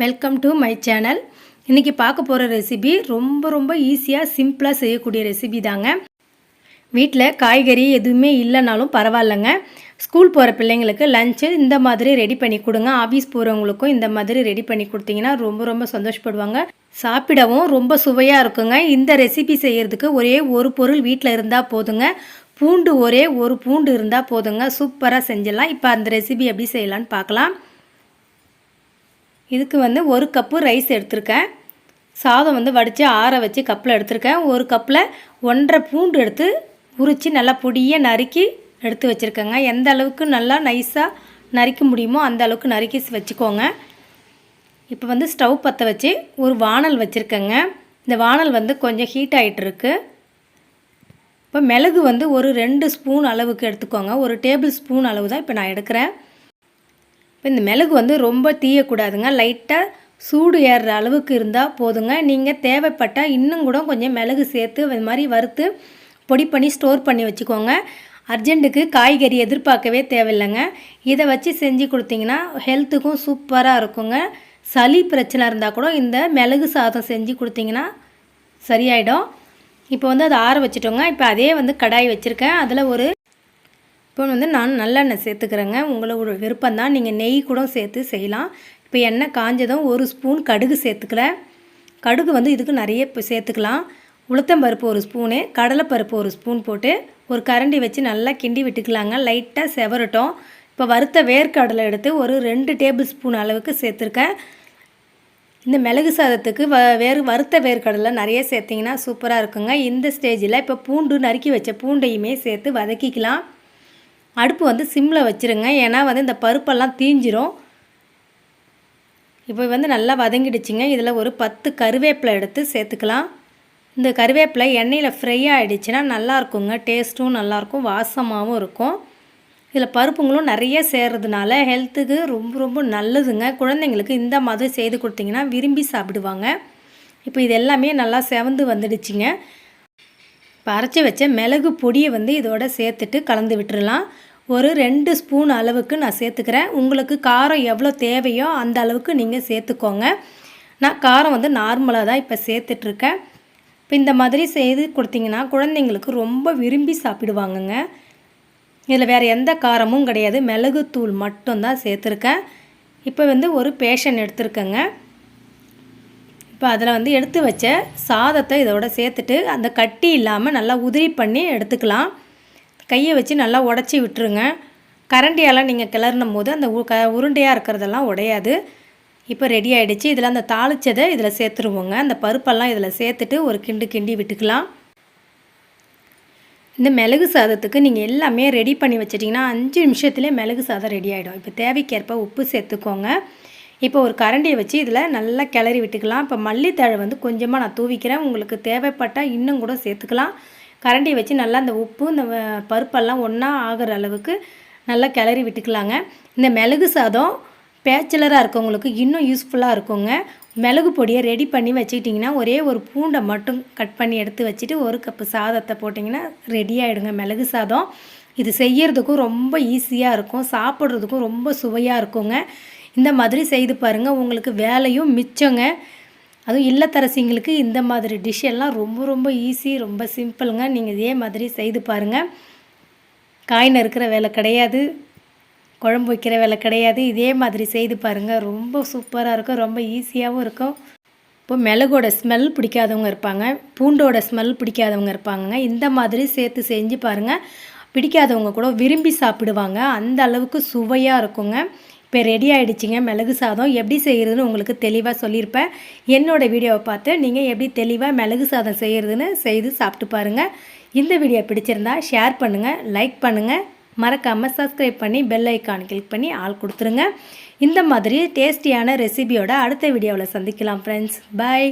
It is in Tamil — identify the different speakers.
Speaker 1: வெல்கம் டு மை சேனல் இன்றைக்கி பார்க்க போகிற ரெசிபி ரொம்ப ரொம்ப ஈஸியாக சிம்பிளாக செய்யக்கூடிய ரெசிபி தாங்க. வீட்டில் காய்கறி எதுவுமே இல்லைனாலும் பரவாயில்லைங்க. ஸ்கூல் போகிற பிள்ளைங்களுக்கு லஞ்சு இந்த மாதிரி ரெடி பண்ணி கொடுங்க. ஆஃபீஸ் போகிறவங்களுக்கும் இந்த மாதிரி ரெடி பண்ணி கொடுத்தீங்கன்னா ரொம்ப ரொம்ப சந்தோஷப்படுவாங்க. சாப்பிடவும் ரொம்ப சுவையாக இருக்குங்க. இந்த ரெசிபி செய்கிறதுக்கு ஒரே ஒரு பொருள் வீட்டில் இருந்தால் போதுங்க. பூண்டு ஒரே ஒரு பூண்டு இருந்தால் போதுங்க. சூப்பராக செஞ்சிடலாம். இப்போ அந்த ரெசிபி எப்படி செய்யலான்னு பார்க்கலாம். இதுக்கு வந்து ஒரு கப்பு ரைஸ் எடுத்திருக்கேன். சாதம் வந்து வடித்து ஆற வச்சு கப்பில் எடுத்திருக்கேன். ஒரு கப்பில் ஒன்றரை பூண்டு எடுத்து உரித்து நல்லா பொடியாக நறுக்கி எடுத்து வச்சுருக்கேங்க. எந்த அளவுக்கு நல்லா நைஸாக நறுக்க முடியுமோ அந்த அளவுக்கு நறுக்கி வச்சுக்கோங்க. இப்போ வந்து ஸ்டவ் பற்ற வச்சு ஒரு வானல் வச்சுருக்கேங்க. இந்த வானல் வந்து கொஞ்சம் ஹீட் ஆகிட்டுருக்கு இப்போ மிளகு வந்து ஒரு ரெண்டு ஸ்பூன் அளவுக்கு எடுத்துக்கோங்க. ஒரு டேபிள் ஸ்பூன் அளவு தான் இப்போ நான் எடுக்கிறேன். இப்போ இந்த மிளகு வந்து ரொம்ப தீயக்கூடாதுங்க. லைட்டாக சூடு ஏறுற அளவுக்கு இருந்தால் போதுங்க. நீங்கள் தேவைப்பட்டால் இன்னும் கூட கொஞ்சம் மிளகு சேர்த்து இது மாதிரி வறுத்து பொடி பண்ணி ஸ்டோர் பண்ணி வச்சுக்கோங்க. அர்ஜெண்ட்டுக்கு காய்கறி எதிர்பார்க்கவே தேவையில்லைங்க. இதை வச்சு செஞ்சு கொடுத்தீங்கன்னா ஹெல்த்துக்கும் சூப்பராக இருக்குங்க. சளி பிரச்சனை இருந்தால் கூட இந்த மிளகு சாதம் செஞ்சு கொடுத்தீங்கன்னா சரியாயிடும். இப்போ வந்து அதை ஆற வச்சுட்டோங்க. இப்போ அதே வந்து கடாய் வச்சுருக்கேன். அதில் ஒரு இப்போ வந்து நான் நல்லெண்ணெய் சேர்த்துக்கிறேங்க. உங்களோட விருப்பம் தான் நீங்கள் நெய் கூட சேர்த்து செய்யலாம். இப்போ எண்ணெய் காஞ்சதும் ஒரு ஸ்பூன் கடுகு சேர்த்துக்கல. கடுகு வந்து இதுக்கு நிறைய இப்போ சேர்த்துக்கலாம். உளுத்தம்பருப்பு ஒரு ஸ்பூனு கடலைப்பருப்பு ஒரு ஸ்பூன் போட்டு ஒரு கரண்டி வச்சு நல்லா கிண்டி விட்டுக்கலாங்க. லைட்டாக செவரட்டும். இப்போ வறுத்த வேர்க்கடலை எடுத்து ஒரு ரெண்டு டேபிள் ஸ்பூன் அளவுக்கு சேர்த்துருக்கேன். இந்த மிளகு சாதத்துக்கு வ வேறு வறுத்த வேர்க்கடலை நிறைய சேர்த்திங்கன்னா சூப்பராக இருக்குங்க. இந்த ஸ்டேஜில் இப்போ பூண்டு நறுக்கி வச்ச பூண்டையுமே சேர்த்து வதக்கிக்கலாம். அடுப்பு வந்து சிம்மில் வச்சுருங்க. ஏன்னா வந்து இந்த பருப்பெல்லாம் தீஞ்சிரும். இப்போ வந்து நல்லா வதங்கிடுச்சிங்க. இதில் ஒரு பத்து கருவேப்பிலை எடுத்து சேர்த்துக்கலாம். இந்த கருவேப்பிலை எண்ணெயில் ஃப்ரை ஆகிடுச்சுன்னா நல்லாயிருக்குங்க. டேஸ்ட்டும் நல்லாயிருக்கும். வாசமாகவும் இருக்கும். இதில் பருப்புங்களும் நிறைய சேர்றதுனால ஹெல்த்துக்கு ரொம்ப ரொம்ப நல்லதுங்க. குழந்தைங்களுக்கு இந்த மாதிரி செய்து கொடுத்தீங்கன்னா விரும்பி சாப்பிடுவாங்க. இப்போ இது எல்லாமே நல்லா செவந்து வந்துடுச்சிங்க. இப்போ அரைச்சி வச்ச மிளகு பொடியை வந்து இதோட சேர்த்துட்டு கலந்து விட்டுடலாம் ஒரு ரெண்டு ஸ்பூன் அளவுக்கு நான் சேர்த்துக்கிறேன். உங்களுக்கு காரம் எவ்வளோ தேவையோ அந்த அளவுக்கு நீங்கள் சேர்த்துக்கோங்க. நான் காரம் வந்து நார்மலாக தான் இப்போ சேர்த்துட்ருக்கேன். இப்போ இந்த மாதிரி செய்து கொடுத்தீங்கன்னா குழந்தைங்களுக்கு ரொம்ப விரும்பி சாப்பிடுவாங்கங்க. இதில் வேறு எந்த காரமும் கிடையாது. மிளகுத்தூள் மட்டும்தான் சேர்த்துருக்கேன். இப்போ வந்து ஒரு பேஷன் எடுத்துருக்கேங்க. இப்போ அதில் வந்து எடுத்து வச்ச சாதத்தை இதோட சேர்த்துட்டு அந்த கட்டி இல்லாமல் நல்லா உதிரி பண்ணி எடுத்துக்கலாம். கையை வச்சு நல்லா உடச்சி விட்டுருங்க. கரண்டியால் நீங்கள் கிளறினும் போது அந்த க உருண்டையாக இருக்கிறதெல்லாம் உடையாது. இப்போ ரெடி ஆகிடுச்சு இதில் அந்த தாளித்ததை இதில் சேர்த்துருவோங்க. அந்த பருப்பெல்லாம் இதில் சேர்த்துட்டு ஒரு கிண்டு கிண்டி விட்டுக்கலாம். இந்த மிளகு சாதத்துக்கு நீங்கள் எல்லாமே ரெடி பண்ணி வச்சிட்டிங்கன்னா அஞ்சு நிமிஷத்துலேயே மிளகு சாதம் ரெடி ஆகிடும் இப்போ தேவைக்கேற்ப உப்பு சேர்த்துக்கோங்க. இப்போ ஒரு கரண்டியை வச்சு இதில் நல்லா கிளறி விட்டுக்கலாம். இப்போ மல்லித்தழை வந்து கொஞ்சமாக நான் தூவிக்கிறேன். உங்களுக்கு தேவைப்பட்டால் இன்னும் கூட சேர்த்துக்கலாம். கரண்டியை வச்சு நல்லா அந்த உப்பு இந்த பருப்பெல்லாம் ஒன்றா ஆகிற அளவுக்கு நல்லா கிளறி விட்டுக்கலாங்க. இந்த மிளகு சாதம் பேச்சுலராக இருக்கவங்களுக்கு இன்னும் யூஸ்ஃபுல்லாக இருக்குங்க. மிளகு பொடியை ரெடி பண்ணி வச்சுக்கிட்டிங்கன்னா ஒரே ஒரு பூண்டை மட்டும் கட் பண்ணி எடுத்து வச்சுட்டு ஒரு கப்பு சாதத்தை போட்டிங்கன்னா ரெடி ஆகிடுங்க மிளகு சாதம். இது செய்யறதுக்கும் ரொம்ப ஈஸியாக இருக்கும். சாப்பிட்றதுக்கும் ரொம்ப சுவையாக இருக்குங்க. இந்த மாதிரி செய்து பாருங்கள் உங்களுக்கு வேலையும் மிச்சங்க. அதுவும் இல்லத்தரசிங்களுக்கு இந்த மாதிரி டிஷ் எல்லாம் ரொம்ப ரொம்ப ஈஸி ரொம்ப சிம்பிளுங்க நீங்கள் இதே மாதிரி செய்து பாருங்கள் காய் நறுக்கிற வேலை கிடையாது. குழம்பு வைக்கிற வேலை கிடையாது. இதே மாதிரி செய்து பாருங்கள் ரொம்ப சூப்பராக இருக்கும். ரொம்ப ஈஸியாகவும் இருக்கும். இப்போ மிளகோட ஸ்மெல் பிடிக்காதவங்க இருப்பாங்க. பூண்டோட ஸ்மெல் பிடிக்காதவங்க இருப்பாங்க இந்த மாதிரி சேர்த்து செஞ்சு பாருங்கள் பிடிக்காதவங்க கூட விரும்பி சாப்பிடுவாங்க. அந்த அளவுக்கு சுவையாக இருக்குங்க. இப்போ ரெடி ஆகிடுச்சிங்க மிளகு சாதம் எப்படி செய்கிறதுன்னு உங்களுக்கு தெளிவாக சொல்லியிருப்பேன். என்னோடய வீடியோவை பார்த்து நீங்கள் எப்படி தெளிவாக மிளகு சாதம் செய்கிறதுன்னு செய்து சாப்பிட்டு பாருங்கள் இந்த வீடியோ பிடிச்சிருந்தா ஷேர் பண்ணுங்கள் லைக் பண்ணுங்கள் மறக்காமல் சப்ஸ்கிரைப் பண்ணி பெல் ஐக்கான் கிளிக் பண்ணி ஆள் கொடுத்துருங்க. இந்த மாதிரி டேஸ்டியான ரெசிபியோட அடுத்த வீடியோவில் சந்திக்கலாம் ஃப்ரெண்ட்ஸ் பாய்